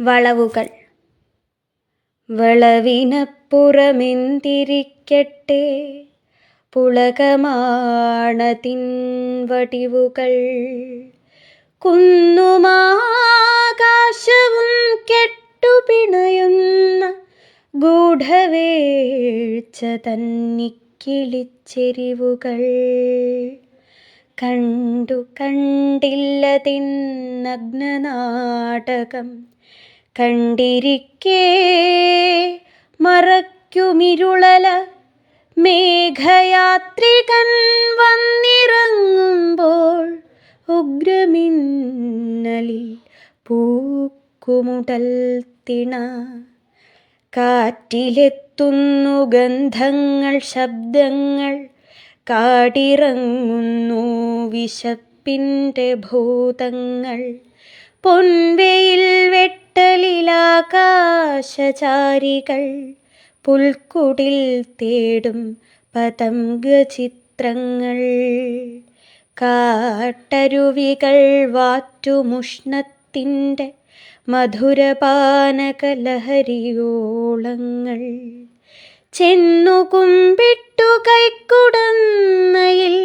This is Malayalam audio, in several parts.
വളവുകൾ. വളവിനപ്പുറമെന്തിരിക്കട്ടെ? പുളകമാണതിൻ വടിവുകൾ കുന്നുമാകാശവും കെട്ടുപിണയുന്ന ഗൂഢവേഴ്ച തന്നിക്കിളിച്ചെരിവുകൾ. കണ്ടു കണ്ടില്ലതിൻ നഗ്നനാടകം കണ്ടിരിക്കേ മറയ്ക്കുമിരുളല മേഘയാത്രികൻ വന്നിറങ്ങുമ്പോൾ ഉഗ്രമിന്നലിൽ പൂക്കുമുടൽ തിണ. കാറ്റിലെത്തുന്നു ഗന്ധങ്ങൾ ശബ്ദങ്ങൾ കാടിറങ്ങുന്നു വിശപ്പിന്റെ ഭൂതങ്ങൾ. പൊൻവെയിൽ വെട്ടലിലാകാശചാരികൾ പുൽക്കുടിൽ തേടും പതംഗചിത്രങ്ങൾ കാട്ടരുവികൾ വാറ്റുമുഷ്ണത്തിന്റെ മധുരപാനകലഹരിയോളങ്ങൾ. ചെന്നുകുമ്പിട്ടു കൈക്കുടന്നയിൽ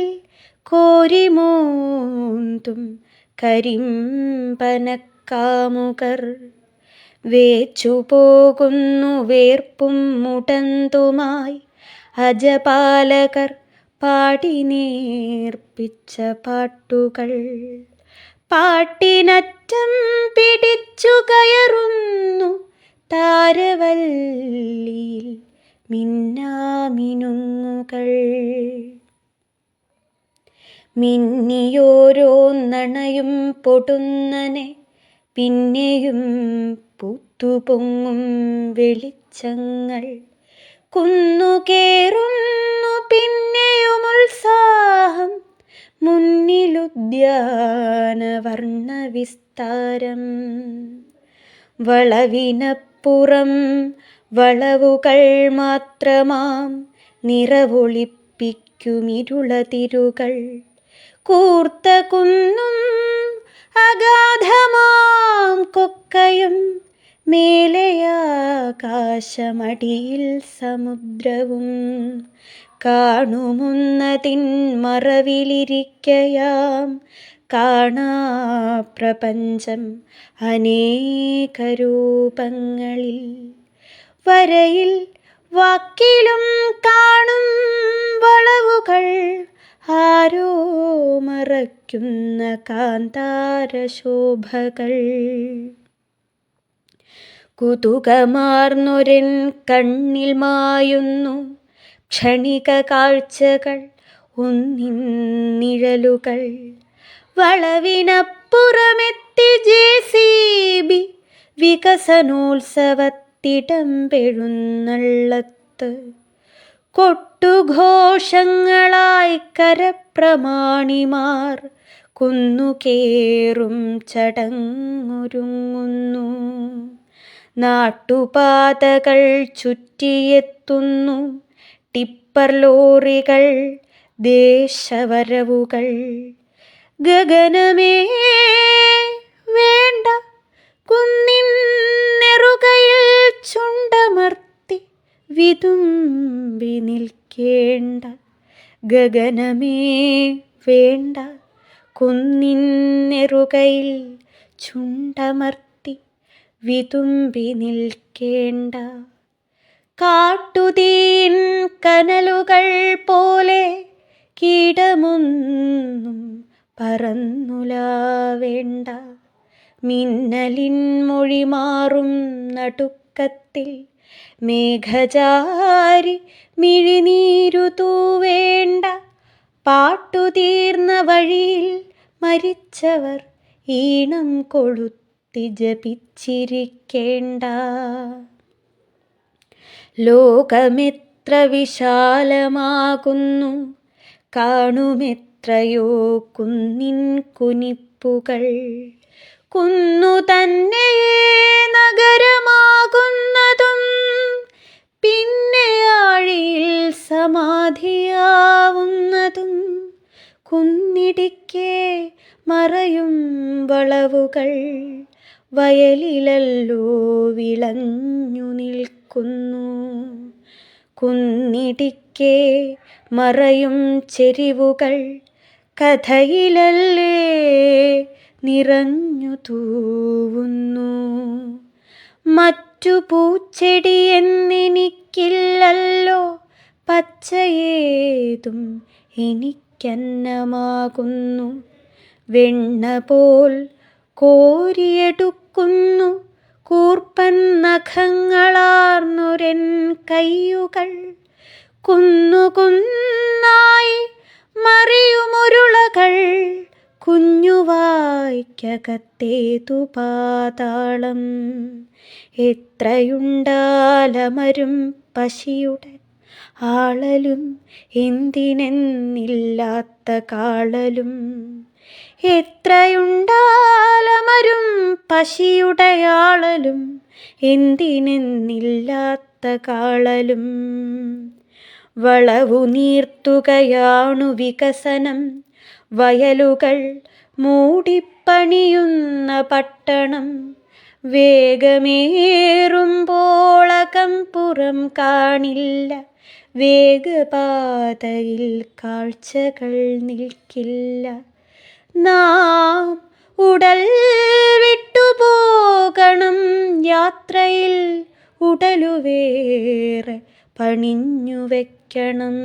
കോരിമോന്തും കരിമ്പനക്കാമുകർ. വേച്ചു പോകുന്നു വേർപ്പും മുടന്തുമായി. അജപാലകർ പാടി നേർപ്പിച്ച പാട്ടുകൾ. പാട്ടിനറ്റം പിടിച്ചു കയറുന്നു താരവല്ലിയിൽ മിന്നാമിനുങ്ങുകൾ. മിന്നിയോരോന്നണയും പൊടുന്നനെ പിന്നെയും പൂത്തുപൊങ്ങും വെളിച്ചങ്ങൾ. കുന്നുകേറുന്നു പിന്നെയും ഉത്സാഹം. മുന്നിലുദ്യാനവർണ വിസ്താരം വളവിനപ്പുറം വളവുകൾ മാത്രമാം നിറവൊളിപ്പിക്കുമിരുളതിരുകൾ. കൂർത്ത കുന്നും അഗാധമാം കൊക്കയും മേലെയാകാശമടിയിൽ സമുദ്രവും കാണുമുന്നതിൻ മറവിലിരിക്കയാം. കാണാ പ്രപഞ്ചം അനേകരൂപങ്ങളിൽ. വരയിൽ വാക്കിലും കാണും വളവുകൾ ആരോ മറയ്ക്കുന്ന കാന്താരശോഭകൾ. കുതുകമാർന്നൊരൻ കണ്ണിൽ മായുന്നു. ക്ഷണിക കാഴ്ചകൾ ഒന്നിൻ നിഴലുകൾ. വളവിനപ്പുറമെത്തി ജെ സി ബി വികസനോത്സവത്തിടംപെഴുന്നള്ളത്ത്. കൊട്ടുഘോഷങ്ങളായി കരപ്രമാണിമാർ കുന്നുകേറും ചടങ്ങൊരുങ്ങുന്നു. നാട്ടുപാതകൾ ചുറ്റിയെത്തുന്നു. ടിപ്പർ ലോറികൾ ദേശവരവുകൾ. ഗഗനമേ വേണ്ട. കുന്നിൻ നെറുകയിൽ ചുണ്ടമർത്തി വിതുമ്പി നിൽക്കേണ്ട. ഗഗനമേ വേണ്ട. കുന്നിൻ നെറുകയിൽ ചുണ്ടമർത്തി വിതുമ്പി നിൽക്കേണ്ട. കാട്ടുതീൻ കനലുകൾ പോലെ കീടമൊന്നും പറന്നുലാവേണ്ട. മിന്നലിൻ മൊഴി മാറും നടുക്കത്തിൽ. മേഘചാരി മിഴിനീരു തൂവേണ്ട. പാട്ടുതീർന്ന വഴിയിൽ മരിച്ചവർ ഈണം കൊളുത്തി. ജപിച്ചിരിക്കേണ്ട ലോകമെത്ര വിശാലമാകുന്നു കാണുമെത്രയോ കുന്നിൻ കുനിപ്പുകൾ. കുന്നു തന്നെ നഗരമാകുന്നതും പിന്നെ ആഴിയിൽ സമാധിയാവുന്നതും. കുന്നിടിക്കേ മറയും വളവുകൾ. വയലിലല്ലോ വിളഞ്ഞു നിൽക്കുന്നു. കുന്നിടിക്കെ മറയും ചെരിവുകൾ കഥയിലല്ലേ നിറഞ്ഞു തൂവുന്നു. മറ്റു പൂച്ചെടി എന്നെനിക്കില്ലല്ലോ പച്ചയേതും എനിക്കന്നമാകുന്നു. വെണ്ണ പോൽ കോരിയെടുക്കുന്നു കൂർപ്പൻ നഖങ്ങളാർന്നൊരൻ കയ്യുകൾ. കുന്നുകുന്നായി മറിയുമുരുളകൾ. കുഞ്ഞുവായ്ക്കകത്തേതു പാതാളം. എത്രയുണ്ടാലമരും പശിയുടെ ആളലും എന്തിനെന്നില്ലാത്ത കാളലും. എത്രയുണ്ടാലമരും പശിയുടയാളലും എന്തിനെന്നില്ലാത്ത കാളലും. വളവു നീർത്തുകയാണു വികസനം വയലുകൾ മൂടിപ്പണിയുന്ന പട്ടണം. വേഗമേറുമ്പോളകം പുറം കാണില്ല വേഗപാതയിൽ കാഴ്ചകൾ നിൽക്കില്ല. നാം ഉടൽ വിട്ടുപോകണം യാത്രയിൽ ഉടലുവേറെ പണിഞ്ഞു വെക്കണം.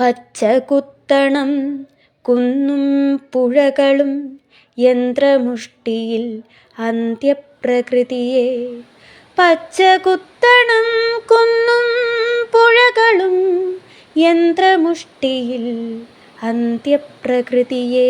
പച്ച കുത്തണം കുന്നും പുഴകളും യന്ത്രമുഷ്ടിയിൽ അന്ത്യപ്രകൃതിയെ. പച്ച കുത്തണം കുന്നും പുഴകളും യന്ത്രമുഷ്ടിയിൽ അന്ത്യപ്രകൃതിയേ